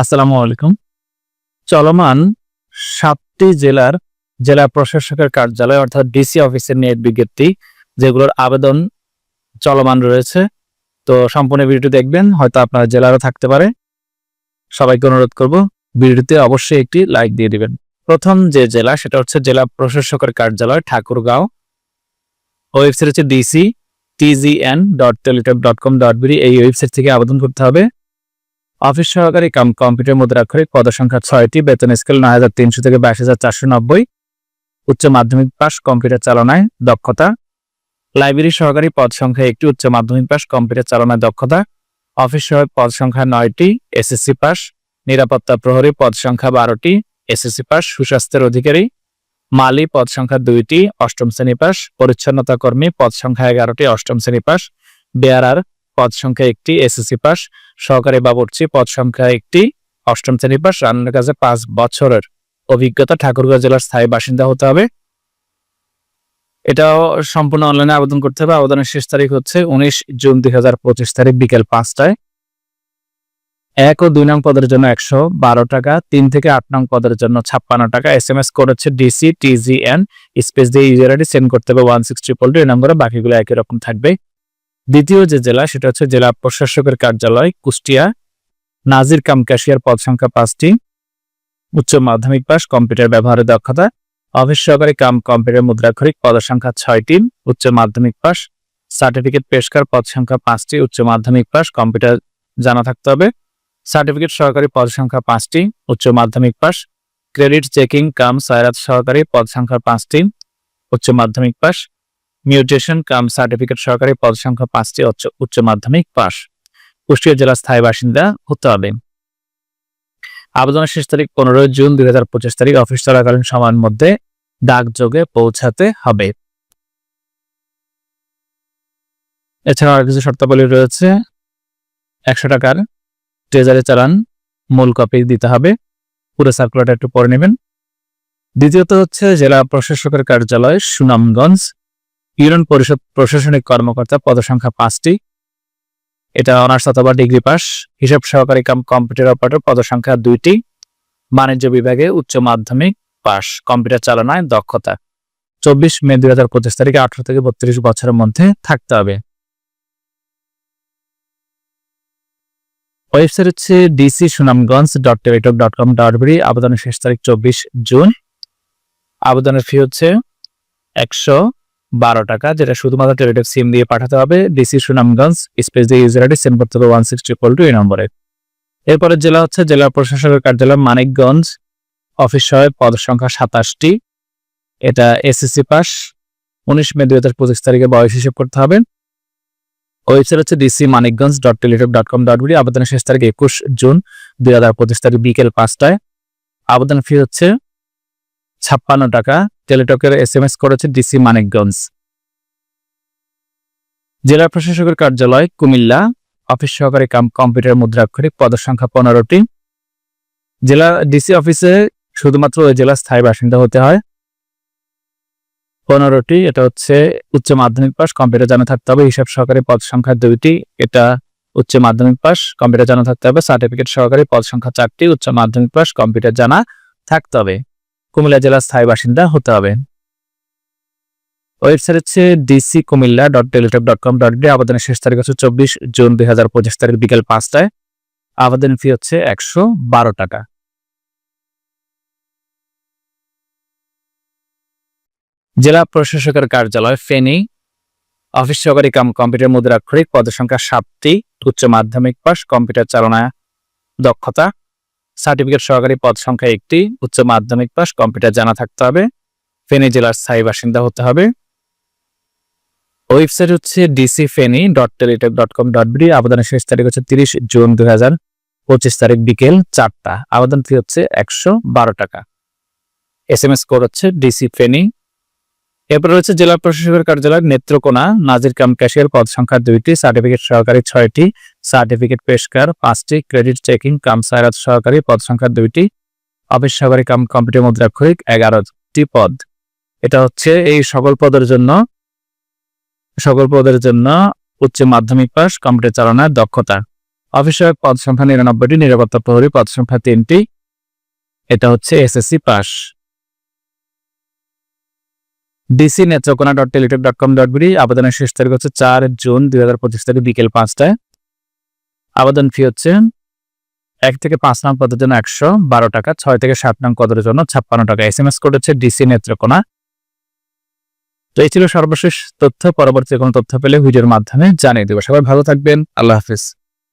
আসসালামু আলাইকুম। চলমান সাতটি জেলার জেলা প্রশাসকের কার্যালয় অর্থাৎ ডিসি অফিসের নিয়োগ বিজ্ঞপ্তি, যেগুলোর আবেদন চলমান রয়েছে। তো সম্পূর্ণ ভিডিওটি দেখবেন, হয়তো আপনার জেলারও থাকতে পারে। সবাইকে অনুরোধ করব ভিডিওতে অবশ্যই একটি লাইক দিয়ে দিবেন। প্রথম যে জেলা, সেটা হচ্ছে জেলা প্রশাসকের কার্যালয়, ঠাকুরগাঁও। ওয়েবসাইট হচ্ছে DC, TGN dot Teletalk dot com dot BD. এই ওয়েবসাইট থেকে আবেদন করতে হবে। অফিস সহকারী কাম কম্পিউটার পদ সংখ্যা ছয়টি, বেতন স্কেল নয় হাজার তিনশো থেকে বাইশ হাজার চারশো নব্বই, উচ্চ মাধ্যমিক পাস কম্পিউটার চালনায় দক্ষতা। লাইব্রেরি সহকারী পদ সংখ্যা একটি, উচ্চ মাধ্যমিক পাস কম্পিউটার চালনায় দক্ষতা। অফিস সহায়ক পদ সংখ্যা নয়টি, এসএসসি পাস নিরাপত্তা প্রহরী পদ সংখ্যা বারোটি, এসএসসি পাস সুস্বাস্থ্যের অধিকারী। মালি পদ সংখ্যা দুইটি, অষ্টম শ্রেণি পাস পরিচ্ছন্নতা কর্মী পদ সংখ্যা এগারোটি, অষ্টম শ্রেণি পাস বেয়ারার পদ সংখ্যা একটি, এসএসসি পাস। সহকারী বাবুর্চি, পদ সংখ্যা একটি, অষ্টম শ্রেণি পাস। রান্নার কাজে পাঁচ বছরের অভিজ্ঞতা ঠাকুরগাঁও জেলার স্থায়ী বাসিন্দা হতে হবে। এটাও সম্পূর্ণ অনলাইনে আবেদন করতে হবে। আবেদনের শেষ তারিখ হচ্ছে উনিশ জুন দুই হাজার পঁচিশ তারিখ বিকেল পাঁচটায়। এক ও দুই নং পদের জন্য একশো বারো টাকা, তিন থেকে আট নং পদের জন্য ছাপ্পান্ন টাকা। এস এম এস কোড হচ্ছে ডিসি টিজিএন স্পেস দিয়ে ইউজার আইডি সেন্ড করতে হবে। ওয়ান সিক্স ট্রিপল টু এই নম্বরে বাকিগুলো একই রকম থাকবে। দ্বিতীয় যে জেলা, সেটা হচ্ছে জেলা প্রশাসকের কার্যালয়, কুষ্টিয়া। নাজির কাম ক্যাশিয়ার পদ সংখ্যা পাঁচটি। উচ্চ মাধ্যমিক পাস, কম্পিউটার ব্যবহারের দক্ষতা। অফিস সহকারী কাম, কম্পিউটার মুদ্রাক্ষরিক পদ সংখ্যা ছয়টি। উচ্চ মাধ্যমিক পাস, সার্টিফিকেট পেশকার পদ সংখ্যা পাঁচটি। উচ্চ মাধ্যমিক পাস, কম্পিউটার জানা থাকতে হবে। সার্টিফিকেট সহকারী পদ সংখ্যা পাঁচটি। উচ্চ মাধ্যমিক পাস, ক্রেডিট চেকিং কাম, সায়রাত সহকারী পদ সংখ্যা পাঁচটি। উচ্চ মাধ্যমিক পাস মিউটেশন কাম সার্টিফিকেট সহকারী পদ সংখ্যা পাঁচটি উচ্চ মাধ্যমিক পাস কুষ্টিয়া জেলার স্থায়ী বাসিন্দা হতে হবে। আবেদনের শেষ তারিখ পনেরোই জুন দুই হাজার পঁচিশ তারিখ। অফিস চলাকালীন সময়ের মধ্যে ডাকযোগে পৌঁছাতে হবে। এছাড়া আর কিছু শর্তাবলী রয়েছে। একশো টাকার ট্রেজারি চালান মূল কপি দিতে হবে। পুরো সার্কুলারটা একটু পরে নেবেন। দ্বিতীয়ত হচ্ছে জেলা প্রশাসকের কার্যালয় সুনামগঞ্জ। ইউনিয়ন পরিষদ প্রশাসনিক কর্মকর্তা পদসংখ্যা পাঁচটি। এটা অনার্স অথবা ডিগ্রি পাস। হিসাব সহকারী কাম কম্পিউটার অপারেটর পদসংখ্যা দুইটি। বাণিজ্য বিভাগে উচ্চ মাধ্যমিক পাস। কম্পিউটার চালনায় দক্ষতা। চব্বিশ মে দুই হাজার পঁচিশ তারিখে আঠারো থেকে বত্রিশ বছরের মধ্যে থাকতে হবে। ওয়েবসাইট হচ্ছে DC Sunamganj dot Teletalk dot com dot BD আবেদনের শেষ তারিখ চব্বিশ জুন। আবেদনের ফি হচ্ছে একশো বারো টাকা, যেটা শুধুমাত্র টেলিটক সিম দিয়ে পাঠাতে হবে। ডিসি সুনামগঞ্জ স্পেস দিয়ে ইউজার আইডি সেন্ড করতে হবে ওয়ান সিক্স ট্রিপল টু এই নম্বরে। এরপরে জেলা হচ্ছে জেলা প্রশাসকের কার্যালয় মানিকগঞ্জ। অফিস সহায়ক পদ সংখ্যা সাতাশটি। এটা এসএসসি পাস উনিশ মে দুই হাজার পঁচিশ তারিখে বয়স হিসেব করতে হবে। ওয়েবসাইট হচ্ছে DC Manikganj dot Teletalk dot com dot BD আবেদনের শেষ তারিখ একুশ জুন দুই হাজার পঁচিশ তারিখ বিকেল পাঁচটায়। আবেদন ফি হচ্ছে ছাপ্পান্ন টাকা। টেলিটকের এস এম এস করেছে ডিসি মানিকগঞ্জ। জেলা প্রশাসকের কার্যালয় কুমিল্লা। অফিস সহকারী কাম কম্পিউটার মুদ্রাক্ষরিক পদসংখ্যা পনেরোটি। জেলা ডিসি অফিসে শুধুমাত্র ওই জেলার স্থায়ী বাসিন্দা হতে হয়। পনেরোটি, এটা হচ্ছে উচ্চ মাধ্যমিক পাস কম্পিউটার জানা থাকতে হবে, হিসাব সহকারী পদ সংখ্যা দুইটি, এটা উচ্চ মাধ্যমিক পাস কম্পিউটার জানা থাকতে হবে, সার্টিফিকেট সহকারী পদ সংখ্যা চারটি, উচ্চ মাধ্যমিক পাস কম্পিউটার জানা থাকতে হবে। কুমিল্লা জেলার স্থায়ী বাসিন্দা হতে হবে। ওয়েবসাইট হচ্ছে DC Comilla dot Teletalk dot com dot D আবেদনের শেষ তারিখ হচ্ছে চব্বিশ জুন দুই হাজার পঁচিশ তারিখ বিকেল পাঁচটায়। আবেদন ফি হচ্ছে একশো বারো টাকা। জেলা প্রশাসকের কার্যালয় ফেনী, অফিস সহকারী কাম কম্পিউটার মুদ্রাক্ষরিক পদের সংখ্যা সাতটি, উচ্চ মাধ্যমিক পাস কম্পিউটার চালনা দক্ষতা সার্টিফিকেট সহকারী পদ সংখ্যা একটি, উচ্চ মাধ্যমিক পাস কম্পিউটার জানা থাকতে হবে। ফেনী জেলার স্থায়ী বাসিন্দা হতে হবে। ওয়েবসাইট হচ্ছে DC Feni dot Teletalk dot com dot BD আবেদনের শেষ তারিখ হচ্ছে তিরিশ জুন দুই হাজার পঁচিশ তারিখ বিকেল চারটা। আবেদন ফি হচ্ছে একশো বারো টাকা। এস এম এস কোড হচ্ছে ডিসি ফেনী এরপর রয়েছে জেলা প্রশাসকের কার্যালয় নেত্রকোনা। নাজির কাম ক্যাশিয়ার পদ সংখ্যা দুইটি, সার্টিফিকেট সহকারী ছয়টি। সার্টিফিকেট পেশকার, পাঁচটি ক্রেডিট চেকিং, কাম সায়রাত সহকারী, পদ সংখ্যা দুইটি অফিস সহকারী কাম কম্পিউটার মুদ্রাক্ষরিক এগারোটি পদ। এটা হচ্ছে এই সকল পদের জন্য, সকল পদের জন্য উচ্চ মাধ্যমিক পাস কম্পিউটার চালনার দক্ষতা। অফিসের পদ সংখ্যা নিরানব্বইটি, নিরাপত্তা প্রহরী পদ সংখ্যা তিনটি, এটা হচ্ছে SSC pass DC Netrokona dot Teletalk dot com dot BD, আবেদনের শেষ তারিখ হচ্ছে চার জুন দুই হাজার পঁচিশ তারিখ বিকেল পাঁচটায়। আবেদন ফি হচ্ছে এক থেকে পাঁচ নং পদের জন্য একশো বারো টাকা, ছয় থেকে সাত নং পদের জন্য ছাপ্পান্ন টাকা। এস এম এস কোড হচ্ছে ডিসি নেত্রকোনা। তো এই ছিল সর্বশেষ তথ্য। পরবর্তী কোনো তথ্য পেলে ভিডিওর মাধ্যমে জানিয়ে দেবো। সবাই ভালো থাকবেন। আল্লাহ হাফিজ।